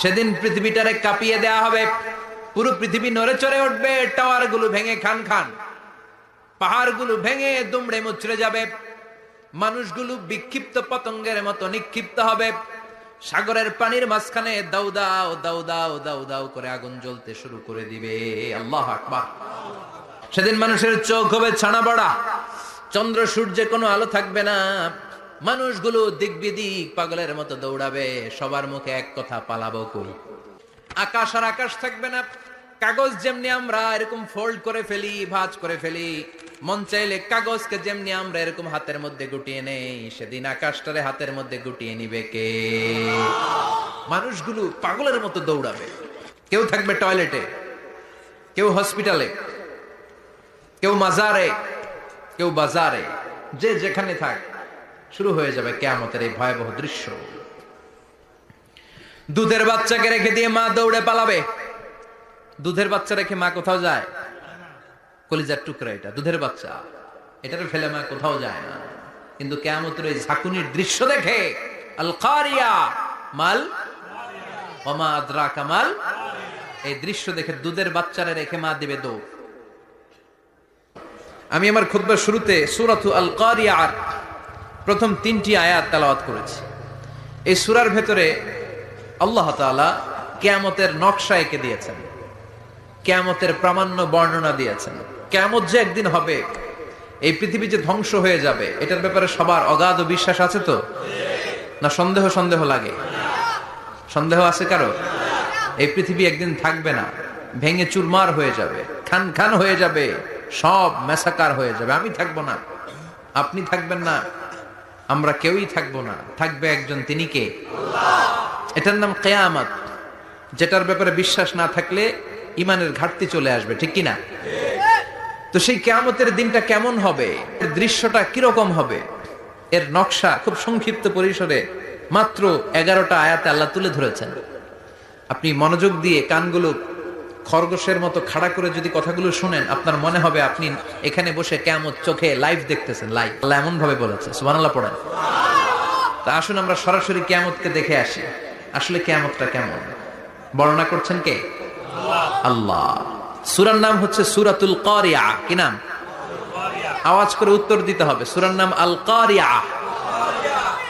সেদিন পৃথিবীটারে কাঁপিয়ে দেয়া হবে। পুরো পৃথিবী নড়ে চড়ে উঠবে টাওয়ারগুলো ভেঙে খান খান। পাহাড়গুলো ভেঙে দুমড়ে মুচড়ে যাবে। মানুষগুলো বিক্ষিপ্ত পতঙ্গের মতো নিক্ষিপ্ত হবে। সাগরের পানির মাঝখানে দাউ দাও দাউ দাও দাউ দাউ করে আগুন জ্বলতে শুরু করে দিবে। আল্লাহ আকবার। সেদিন মানুষের চোখ হবে ছানা বড়া চন্দ্র সূর্যে কোনো আলো থাকবে না। মানুষগুলো দিক বিদিক পাগলের মতো দৌড়াবে, সবার মুখে এক কথা পালাবো কই? আকাশ আর আকাশ থাকবে না, কাগজ যেমনি আমরা এরকম ফোল্ড করে ফেলি, ভাজ করে ফেলি, মন চাইলে কাগজকে যেমনি আমরা এরকম হাতের মধ্যে গুটিয়ে নেই, সেদিন আকাশটারে হাতের মধ্যে গুটিয়ে নিবে কে? মানুষগুলো পাগলের মতো দৌড়াবে। কেউ থাকবে টয়লেটে কেউ হসপিটালে কেউ মাজারে, কেউ বাজারে, যে যেখানে থাক। শুরু হয়ে যাবে কেয়ামতের এই ভয়াবহ দৃশ্য। দুধের বাচ্চাকে রেখে দিয়ে মা দৌড়ে পালাবে। দুধের বাচ্চা রেখে মা কোথাও যায়? কলিজার টুকরা এটা, দুধের বাচ্চা। এটারে ফেলে মা কোথাও যায় না। কিন্তু কেয়ামতের এই ঝাঁকুনির দৃশ্য দেখে মাল কামাল এই দৃশ্য দেখে দুধের বাচ্চারে রেখে মা দিবে দৌড়। আমি আমার খুতবার শুরুতে সুরাতু আল কারিয়ার প্রথম তিনটি আয়াত তেলাওয়াত করেছি। এই সুরার ভেতরে আল্লাহ তাআলা কেয়ামতের নকশা এঁকে দিয়েছেন। কেয়ামতের প্রামাণ্য বর্ণনা দিয়েছেন। কেয়ামত যে একদিন হবে, এই পৃথিবী যে ধ্বংস হয়ে যাবে, এটার ব্যাপারে সবার অগাধ বিশ্বাস আছে তো? না সন্দেহ সন্দেহ লাগে? সন্দেহ আছে কারও? এই পৃথিবী একদিন থাকবে না, ভেঙে চুরমার হয়ে যাবে, খান খান হয়ে যাবে, সব মেসাকার হয়ে যাবে। আমি থাকব না। আপনি থাকবেন না। আমরা কেউই থাকব না। থাকবে একজন তিনি কে? এটার নাম কেয়ামত, যেটার ব্যাপারে বিশ্বাস না থাকলে ইমানের ঘাটতি চলে আসবে, ঠিক কিনা? তো সেই কেয়ামতের দিনটা কেমন হবে? দৃশ্যটা কীরকম হবে? এর নকশা খুব সংক্ষিপ্ত পরিসরে মাত্র এগারোটা আয়াতে আল্লাহ তুলে ধরেছেন। আপনি মনোযোগ দিয়ে কানগুলো খরগোশের মতো খাড়া করে যদি কথাগুলো শুনেন, আপনার মনে হবে আপনি এখানে বসে কেমন চোখে লাইভ দেখতেছেন লাইভ আল্লাহ এমন ভাবে বলেছে, সুবহানাল্লাহ পড়েন। তা আসুন আমরা সরাসরি কেয়ামতকে দেখে আসি, আসলে কেয়ামতটা কেমন? বর্ণনা করছেন কে? আল্লাহ। সুরার নাম হচ্ছে সুরাতুল কারিয়া, কি নাম? আওয়াজ করে উত্তর দিতে হবে, সুরার নাম আল কারিয়া।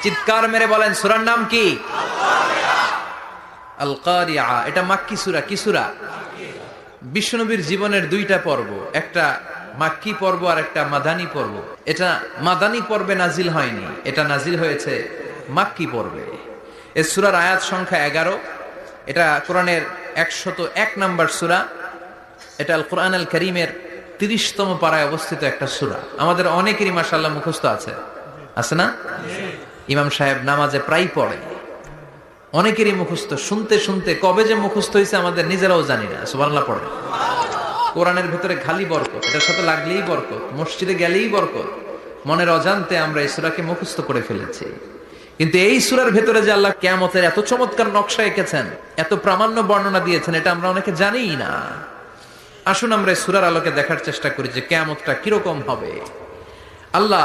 চিৎকার মেরে বলেন, সুরার নাম কি? আল কারিয়া। এটা মাক্কি সুরা, কি সুরা? বিশ্বনবীর জীবনের দুইটা পর্ব, একটা মাক্কি পর্ব আর একটা মাদানী পর্ব। এটা মাদানী পর্বে নাজিল হয়নি, এটা নাজিল হয়েছে মাক্কি পর্বে। এ সুরার আয়াত সংখ্যা এগারো, এটা কোরআনের একশত এক নাম্বার সুরা, এটা আল কোরআন আল করিমের তিরিশতম পাড়ায় অবস্থিত একটা সুরা। আমাদের অনেকেরই মাসাল্লাহ মুখস্থ আছে। আছে না? ইমাম সাহেব নামাজে প্রায় পড়ে। অনেকেরই মুখস্থ। শুনতে শুনতে কবে যে মুখস্থ হয়েছে আমাদের নিজেরাও জানি না সুবাংলা পড়ে। কোরআনের ভেতরে খালি বরকত, এটার সাথে লাগলেই বরকত, মসজিদে গেলেই বরকত, মনের অজান্তে আমরা এই সুরাকে মুখস্থ করে ফেলেছি। কিন্তু এই সুরার ভেতরে যে আল্লাহ কেয়ামতের এত চমৎকার নকশা এঁকেছেন, এত প্রামাণ্য বর্ণনা দিয়েছেন, এটা আমরা অনেকে জানিই না। আসুন আমরা সুরার আলোকে দেখার চেষ্টা করি যে কেয়ামতটা কীরকম হবে। আল্লাহ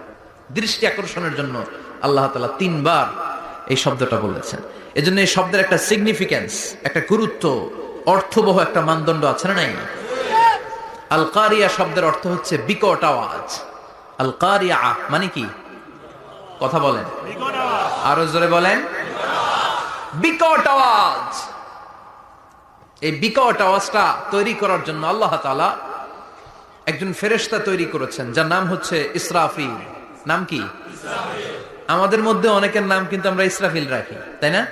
দৃষ্টি আকর্ষণের জন্য আল্লাহ তালা তিনবার এই শব্দটা বলেছেন। এজন্য এই শব্দের একটা সিগনিফিক্যান্স একটা গুরুত্ব, অর্থবহ একটা মানদণ্ড আছে না নাই? আল কারিয়া শব্দের অর্থ হচ্ছে বিকট আওয়াজ। আল কারিয়া মানে কি? কথা বলেন। আরও জোরে বলেন। বিকট আওয়াজ। এই বিকট আওয়াজটা তৈরি করার জন্য আল্লাহ তালা একজন ফেরেশতা তৈরি করেছেন, যার নাম হচ্ছে ইসরাফিল। নাম কি? আমাদের মধ্যে অনেকের নাম কিন্তু আমরা ইসরাফিল রাখি তাই না?